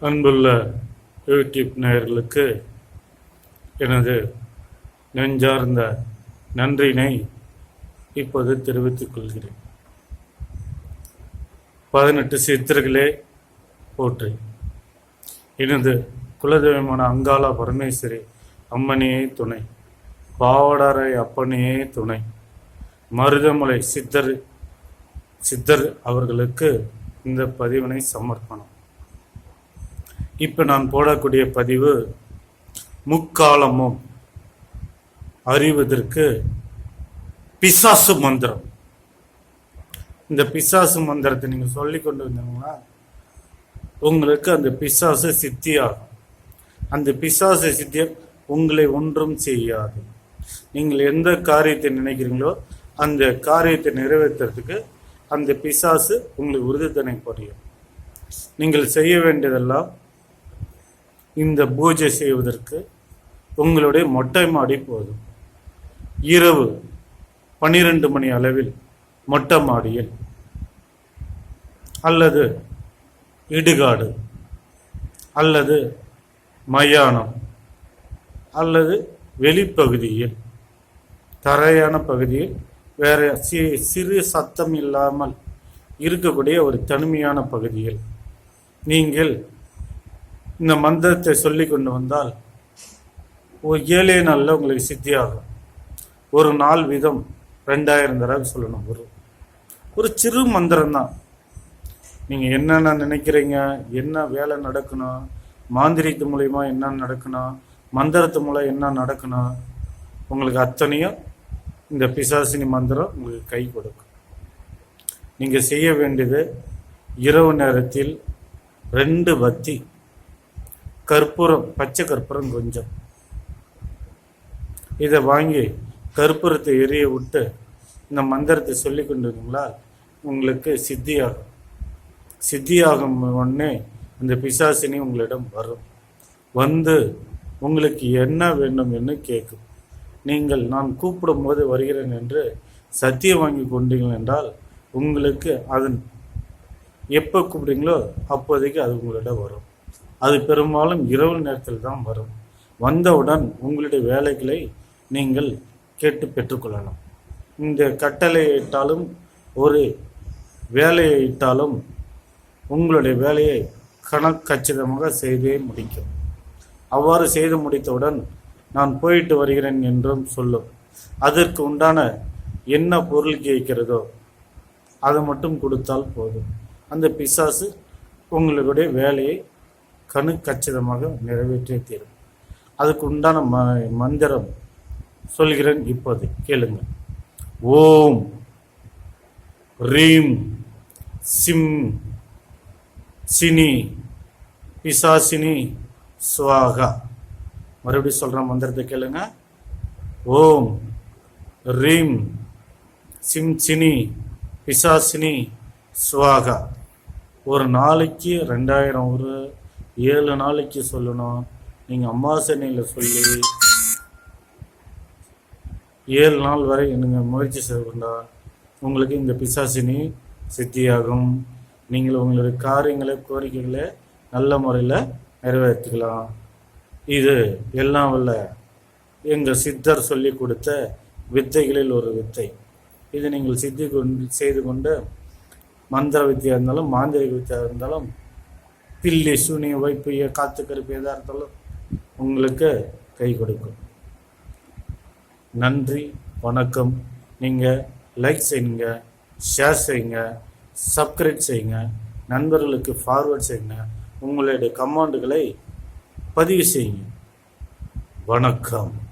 அன்புள்ள யூடியூப் நேயர்களுக்கு எனது நெஞ்சார்ந்த நன்றினை இப்போது தெரிவித்துக் கொள்கிறேன். பதினெட்டு சித்தர்களே போற்றி. எனது குலதெய்வமான அங்காளா பரமேஸ்வரி அம்மனியே துணை பாவடரை அப்பனையே துணை மருதமலை சித்தர் சித்தர் அவர்களுக்கு இந்த பதிவினை சமர்ப்பணம். இப்போ நான் போடக்கூடிய பதிவு முக்காலமும் அறிவதற்கு பிசாசு மந்திரம். இந்த பிசாசு மந்திரத்தை நீங்கள் சொல்லி கொண்டு வந்தீங்கன்னா உங்களுக்கு அந்த பிசாசு சித்தியாகும். அந்த பிசாசு சித்திய உங்களை ஒன்றும் செய்யாது. நீங்கள் எந்த காரியத்தை நினைக்கிறீங்களோ அந்த காரியத்தை நிறைவேற்றுறதுக்கு அந்த பிசாசு உங்களுக்கு உறுதித்தனை புரியும் நீங்கள் செய்ய வேண்டியதெல்லாம் இந்த பூஜை செய்வதற்கு உங்களுடைய மொட்டை மாடி போதும். இரவு பன்னிரண்டு மணி அளவில் மொட்டை மாடியில் அல்லது இடுகாடு அல்லது மயானம் அல்லது வெளிப்பகுதியில் தரையான பகுதியில் வேற சி சிறு சத்தம் இல்லாமல் இருக்கக்கூடிய ஒரு தனிமையான பகுதியில் நீங்கள் இந்த மந்திரத்தை சொல்லி கொண்டு வந்தால் ஒரு ஏழே நாளில் உங்களுக்கு சித்தியாகும். ஒரு நாள் வீதம் ரெண்டாயிரம் தடவை சொல்லணும் ஒரு. ஒரு சிறு மந்திரம் தான் நீங்கள் என்னென்ன நினைக்கிறீங்க? என்ன வேலை நடக்கணும்? மாந்திரிகத்து மூலயமா என்ன நடக்கணும்? மந்திரத்து மூலம் என்ன நடக்கணும்? உங்களுக்கு அத்தனையும் இந்த பிசாசினி மந்திரம் உங்களுக்கு கை கொடுக்கும். நீங்கள் செய்ய வேண்டியது இரவு நேரத்தில் ரெண்டு பத்தி. கற்பூரம் பச்சை கற்பூரம் கொஞ்சம். இதை வாங்கி கற்பூரத்தை எரிய விட்டு இந்த மந்திரத்தை சொல்லி கொண்டு வந்தீங்களா உங்களுக்கு சித்தியாகும். சித்தியாகும் உடனே அந்த பிசாசினி உங்களிடம் வரும். வந்து உங்களுக்கு என்ன வேண்டும் என்று கேட்கும். நீங்கள் நான் கூப்பிடும் போது வருகிறேன் என்று சத்தியம் வாங்கி கொண்டீர்கள் என்றால் உங்களுக்கு அதன் எப்போ கூப்பிடுங்களோ அப்போதைக்கு அது உங்களிடம் வரும். அது பெரும்பாலும் இரவு நேரத்தில் தான் வரும். வந்தவுடன் உங்களுடைய வேலைகளை நீங்கள் கேட்டு பெற்றுக்கொள்ளலாம். இந்த கட்டளையிட்டாலும் ஒரு வேலையை இட்டாலும் உங்களுடைய வேலையை கணக்கச்சிதமாக செய்தே முடிக்கும். அவ்வாறு செய்து முடித்தவுடன் நான் போயிட்டு வருகிறேன் என்றும் சொல்லும். அதற்கு உண்டான என்ன பொருள் கேட்கிறதோ அதை மட்டும் கொடுத்தால் போதும். அந்த பிசாசு உங்களுடைய வேலையை கணு கச்சிதமாக நிறைவேற்றிய தீரும். அதுக்கு உண்டான ம மந்திரம் சொல்கிறேன் இப்போது. கேளுங்க ஓம் ரீம் சிம் சினி பிசாசினி சுவாகா. மறுபடியும் சொல்கிற மந்திரத்தை கேளுங்க. ஓம் ரீம் சிம் சினி பிசாசினி சுவாகா. ஒரு நாளைக்கு ரெண்டாயிரம் ஒரு ஏழு நாளைக்கு சொல்லணும். நீங்கள் அம்மாசனையில் சொல்லி ஏழு நாள் வரை நீங்கள் முயற்சி செய்யணுண்டா உங்களுக்கு இந்த பிசாசினி சித்தியாகும். நீங்கள் உங்களுடைய காரியங்களை கோரிக்கைகளை நல்ல முறையில் நிறைவேற்றிக்கலாம். இது எல்லாம் வல்ல எங்கள் சித்தர் சொல்லி கொடுத்த வித்தைகளில் ஒரு வித்தை. இது நீங்கள் சித்தி கொண்டு செய்து கொண்டு மந்திர வித்தியாக இருந்தாலும் மாந்திரிக வித்தியாக இருந்தாலும் பில்லி சூனிய வைப்பு காத்து கருப்பு எதாக இருந்தாலும் உங்களுக்கு கை கொடுக்கும். நன்றி வணக்கம். நீங்கள் லைக் செய்யுங்க ஷேர் செய்யுங்க சப்ஸ்கிரைப் செய்யுங்க நண்பர்களுக்கு ஃபார்வர்ட் செய்யுங்க. உங்களுடைய கமாண்டுகளை பதிவு செய்யுங்க. வணக்கம்.